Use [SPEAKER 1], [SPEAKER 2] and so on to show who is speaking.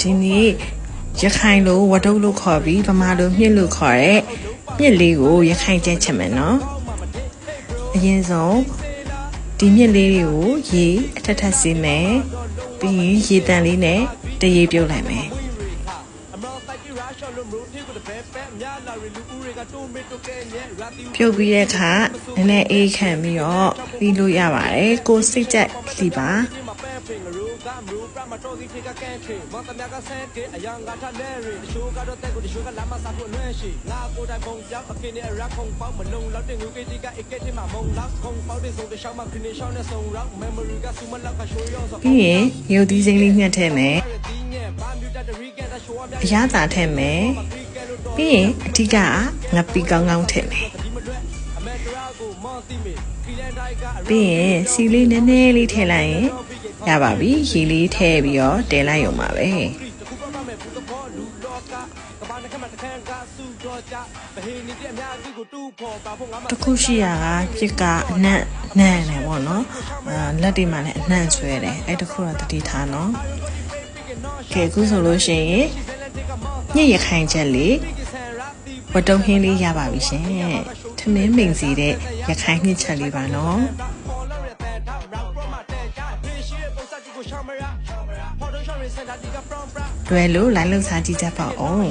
[SPEAKER 1] ဒီနေ့ရခိုင်လိုဝတ်တုပ်လို့ခေါ်ပြီးဗမာလိုမြင့်လို့ခေါ်တဲ့မြင့်လေးကိုရခိုင်ကျက်ချင်မယ်နော်အရင်ဆုံးဒီမြင့်လေးတွေကိုရေအထက်ထပ်စီးမယ်ပြီးရင်ရေတန်လေးနဲ့တရေပြုတ်လိုက်မယ်ပြုတ်ပြီးတဲ့အခါနည်းနည်းအေးခံပြီးတော့ပြီးလို့ရပါတယ်ကိုစိတ်ကြက်လီပါ ပြီးရင်ရုပ်သီးစိမ်းလေးညှက်ထည့်မယ်အရသာထည့်မယ်ပြီးရင်အဓိကကငပိကောင်းကောင်းထည့်မယ်ပြီးရင်စီလေးနည်းနည်းလေးထည့်လိုက်ရင် ရပါပြီရေလေးထည့်ပြီးတော့တဲလိုက်ရုံပါပဲတခုရှိရကပြစ်ကအနံ့နံ့တယ်ပေါ့နော်အာလက်တွေမှာလည်းအနံ့ဆွဲတယ်အဲ့တခုတော့တတိထားနော်ကဲအခုဆိုလို့ရှိရင်ညစ်ရခိုင်ချက်လေးဝတ်တုံးဟင်းလေးရပါပြီရှင်ထမင်းမိန်စီတဲ့ရခိုင်ညစ်ချက်လေးပါနော် လွယ်လို့လိုက်လုံစားကြည့်ကြပါဦး